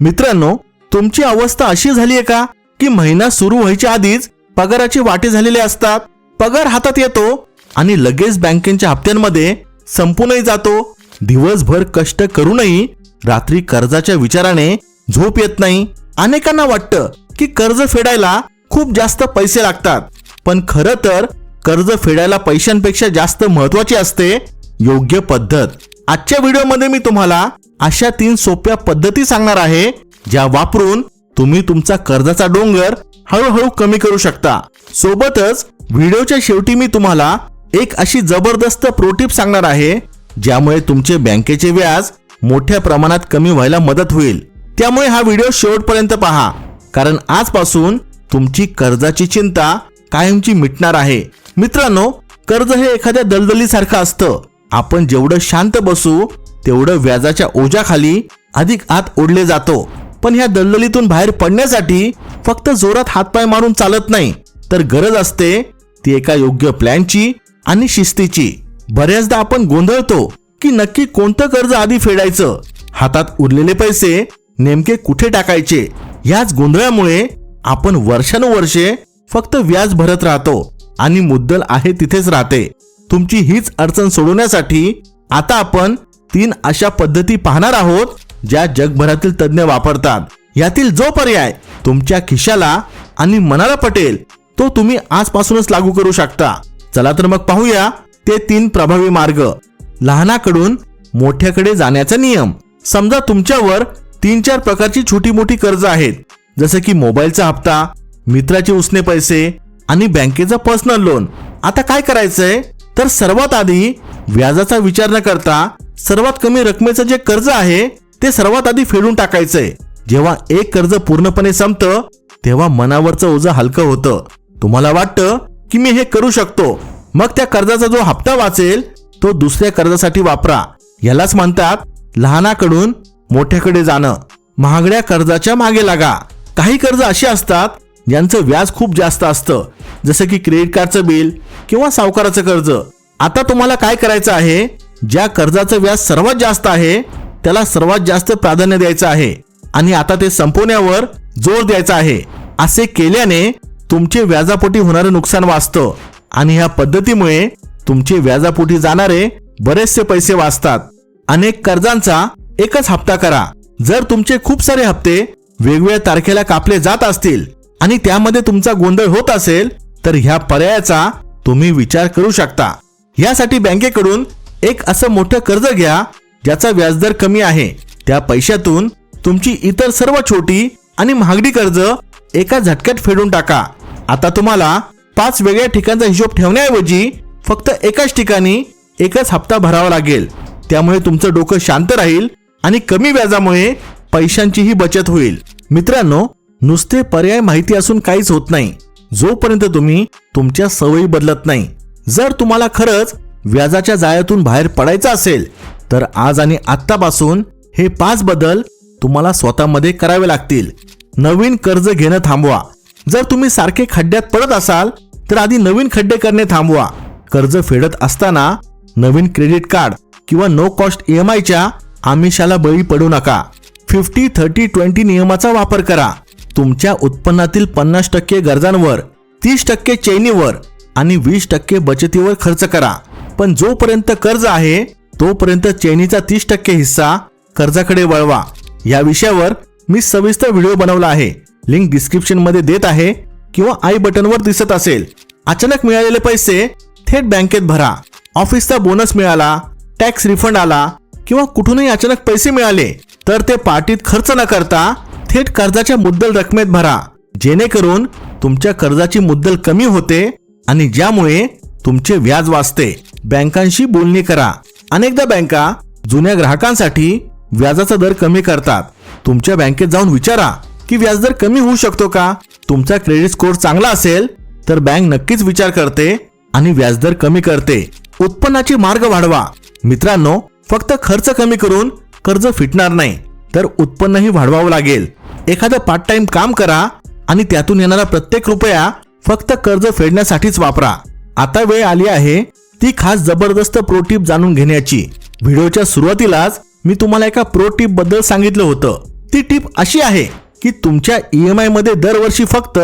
मित्रांनो तुमची अवस्था अशी झाली आहे का की महिना सुरू व्हायच्या आधीच पगाराचे वाटे झालेले असतात. पगार हातात येतो आणि लगेच बँकेच्या हप्त्यांमध्ये संपूनही जातो. दिवसभर कष्ट करूनही रात्री कर्जाच्या विचाराने झोप येत नाही. अनेकांना वाटतं की कर्ज फेडायला खूप जास्त पैसे लागतात. पण खरं तर कर्ज फेडायला पैशांपेक्षा जास्त महत्वाची असते योग्य पद्धत. आजच्या व्हिडिओमध्ये मी तुम्हाला अशा तीन सोप्या पद्धती सांगणार आहे ज्या वापरून तुम्ही तुमचा कर्जाचा डोंगर हळूहळू कमी करू शकता. सोबतच व्हिडिओच्या शेवटी मी तुम्हाला एक अशी जबरदस्त प्रोटिप सांगणार आहे ज्यामुळे तुमचे बँकेचे व्याज मोठ्या प्रमाणात कमी व्हायला मदत होईल. त्यामुळे हा व्हिडिओ शेवटपर्यंत पहा कारण आजपासून तुमची कर्जाची चिंता कायमची मिटणार आहे. मित्रांनो कर्ज हे एखाद्या दलदलीसारखं असतं. आपण जेवढं शांत बसू तेवढं व्याजाच्या ओझ्याखाली अधिक आत ओढले जातो. पण ह्या दलदलीतून बाहेर पडण्यासाठी फक्त जोरात हातपाय मारून चालत नाही. तर गरज असते ती एका योग्य प्लॅनची आणि शिस्तीची. बऱ्याचदा आपण गोंधळतो की नक्की कोणतं कर्ज आधी फेडायचं? हातात उरलेले पैसे नेमके कुठे टाकायचे? याच गोंधळामुळे आपण वर्षानुवर्षे फक्त व्याज भरत राहतो आणि मुद्दल आहे तिथेच राहते. तुमची हीच अडचण सोडवण्यासाठी आता आपण तीन अशा पद्धती पाहणार आहोत ज्या जगभरातील तज्ज्ञ वापरतात. यातील जो पर्याय तुमच्या खिशाला आणि मनाला पटेल तो तुम्ही आजपासूनच लागू करू शकता. चला तर मग पाहूया ते तीन प्रभावी मार्ग. लहानाकडून मोठ्याकडे जाण्याचा नियम. समजा तुमच्यावर तीन चार प्रकारची छोटी मोठी कर्ज आहेत. जसं की मोबाईलचा हप्ता मित्राचे उसने पैसे आणि बँकेचं पर्सनल लोन. आता काय करायचंय? तर सर्वात आधी व्याजाचा विचार न करता सर्वात कमी रकमेचं जे कर्ज आहे ते सर्वात आधी फेडून टाकायचंय. जेव्हा एक कर्ज पूर्णपणे संपतं तेव्हा मनावरचं ओझं हलकं होतं. तुम्हाला वाटतं की मी हे करू शकतो. मग त्या कर्जाचा जो हप्ता वाचेल तो दुसऱ्या कर्जासाठी वापरा. यालाच म्हणतात लहानाकडून मोठ्याकडे जाणं. महागड्या कर्जाच्या मागे लागा. काही कर्ज अशी असतात ज्यांचं व्याज खूप जास्त असतं. जसं की क्रेडिट कार्डचं बिल किंवा सावकाराचं कर्ज. आता तुम्हाला काय करायचं आहे? ज्या कर्जाचं व्याज सर्वात जास्त आहे त्याला सर्वात जास्त प्राधान्य द्यायचं आहे. आणि आता ते संपवण्यावर जोर द्यायचा आहे. असे केल्याने तुमचे व्याजापोटी होणारे नुकसान वाचतं. आणि ह्या पद्धतीमुळे तुमचे व्याजापोटी जाणारे बरेचसे पैसे वाचतात. अनेक कर्जांचा एकच हप्ता करा. जर तुमचे खूप सारे हप्ते वेगवेगळ्या तारखेला कापले जात असतील आणि त्यामध्ये तुमचा गोंधळ होत असेल तर ह्या पर्यायाचा तुम्ही विचार करू शकता. यासाठी बँकेकडून एक असं मोठं कर्ज घ्या ज्याचा व्याजदर कमी आहे. त्या पैशातून तुमची इतर सर्व छोटी आणि महागडी कर्ज एका झटक्यात फेडून टाका. आता तुम्हाला पाच वेगळ्या ठिकाणचा हिशोब ठेवण्याऐवजी फक्त एकाच ठिकाणी एकच हप्ता भरावा लागेल. त्यामुळे तुमचं डोकं शांत राहील आणि कमी व्याजामुळे पैशांचीही बचत होईल. मित्रांनो नुसते पर्याय माहिती असून काहीच होत नाही. जोपर्यंत तुम्ही तुमच्या सवयी बदलत नाही. जर तुम्हाला खरंच व्याजाच्या जाळ्यातून बाहेर पडायचं असेल तर आज आणि आत्तापासून हे पाच बदल तुम्हाला स्वतःमध्ये करावे लागतील. नवीन कर्ज घेणं थांबवा. जर तुम्ही सारखे खड्ड्यात पडत असाल तर आधी नवीन खड्डे करणे थांबवा. कर्ज फेडत असताना नवीन क्रेडिट कार्ड किंवा नो कॉस्ट ई एम आयच्या आमिषाला बळी पडू नका. फिफ्टी थर्टी ट्वेंटी नियमाचा वापर करा. तुमच्या उत्पन्नातील पन्नास टक्के गरजांवर तीस टक्के चैनीवर आणि वीस टक्के बचतीवर खर्च करा. पण जोपर्यंत कर्ज आहे तोपर्यंत चैनीचा तीस टक्के हिस्सा कर्जाकडे वळवा. या विषयावर मी सविस्तर व्हिडिओ बनवला आहे. लिंक डिस्क्रिप्शनमध्ये देत आहे किंवा आई बटनवर दिसत असेल. अचानक मिळालेले पैसे थेट बँकेत भरा. ऑफिसचा बोनस मिळाला टॅक्स रिफंड आला किंवा कुठूनही अचानक पैसे मिळाले तर ते पार्टीत खर्च न करता थेट कर्जाच्या मुद्दल रकमेत भरा. जेणेकरून तुमच्या कर्जाची मुद्दल कमी होते आणि ज्यामुळे तुमचे व्याज वाचते. बँकांशी बोलणी करा. अनेकदा बँका जुन्या ग्राहकांसाठी व्याजाचा दर कमी करतात. तुमच्या बँकेत जाऊन विचारा की व्याजदर कमी होऊ शकतो का? तुमचा क्रेडिट स्कोअर चांगला असेल तर बँक नक्कीच विचार करते आणि व्याजदर कमी करते. उत्पन्नाचे मार्ग वाढवा. मित्रांनो फक्त खर्च कमी करून कर्ज फिटणार नाही तर उत्पन्नही वाढवावं लागेल. एखादं पार्ट टाइम काम करा आणि त्यातून येणारा प्रत्येक रुपया फक्त कर्ज फेडण्यासाठीच वापरा. आता वेळ आली आहे ती खास जबरदस्त प्रोटीप जाणून घेण्याची. व्हिडिओच्या सुरुवातीलाच मी तुम्हाला एका प्रो बद्दल सांगितलं होतं. ती टीप अशी आहे की तुमच्या ईएमआयमध्ये दरवर्षी फक्त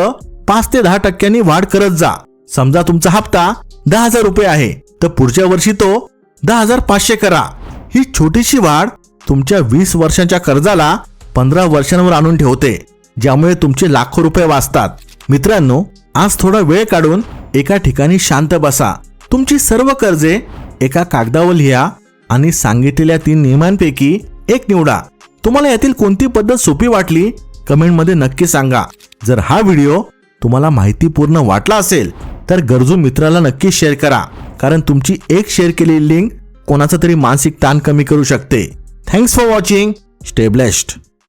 पाच ते दहा टक्क्यांनी वाढ करत जा. समजा तुमचा हप्ता दहा हजार रुपये आहे तर पुढच्या वर्षी तो दहा हजार पाचशे करा. ही छोटीशी वाढ तुमच्या वीस वर्षांच्या कर्जाला पंधरा वर्षांवर आणून ठेवते ज्यामुळे तुमचे लाखो रुपये वाचतात. मित्रांनो आज थोडा वेळ काढून एका ठिकाणी शांत बसा. तुमची सर्व कर्जे एका कागदावर लिहा आणि सांगितलेल्या तीन नियमांपैकी एक निवडा. तुम्हाला यातील कोणती पद्धत सोपी वाटली कमेंटमध्ये नक्की सांगा. जर हा व्हिडिओ तुम्हाला माहितीपूर्ण वाटला असेल तर गरजू मित्राला नक्की शेअर करा कारण तुमची एक शेअर केलेली लिंक कोणाचा तरी मानसिक ताण कमी करू शकते. Thanks for watching. Stay blessed.